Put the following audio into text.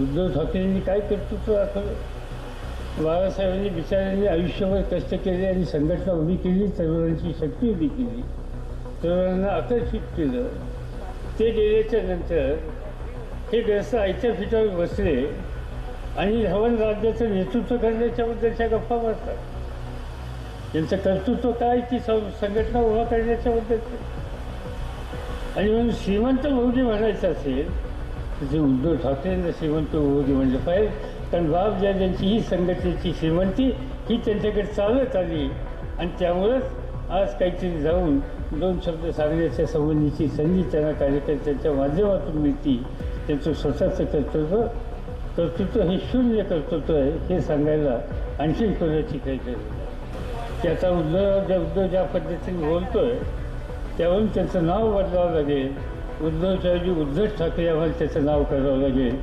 उद्धव ठाकरेंनी काय कर्तृत्व दाखवलं बाळासाहेबांनी बिचाऱ्यांनी आयुष्यभर कष्ट केले आणि संघटना उभी केली तरुणांची शक्ती उभी केली. तरुणांना आकर्षित केलं. ते गेल्याच्यानंतर हे ग्रस्त आयत्या फिटावर बसले आणि हवन राज्याचं नेतृत्व करण्याच्याबद्दलच्या गप्पा मारतात. त्यांचं कर्तृत्व काय? ती सं- संघटना उभा करण्याच्याबद्दल. आणि म्हणून श्रीमंत बहुजी म्हणायचं असेल जे उद्धव ठाकरेंना श्रीमंत बहुजी म्हणलं पाहिजे. कारण बाप ज्या त्यांची ही संघटनेची श्रीमंती ही त्यांच्याकडे चालत आली. आणि त्यामुळंच आज काहीतरी जाऊन दोन शब्द सांगण्याच्या संबंधीची संधी त्यांना कार्यकर्त्यांच्या माध्यमातून मिळती. त्यांचं स्वतःचं कर्तव्य कर्तृत्व हे शून्य कर्तृत्व आहे हे सांगायला आणखी कोणाची काही गरज त्याचा उद्धव ज्या उद्धव ज्या पद्धतीने बोलतोय त्यावरून त्यांचं नाव बदलावं लागेल. उद्धव साहेबजी उद्धव ठाकरे आम्हाला त्याचं नाव करावं लागेल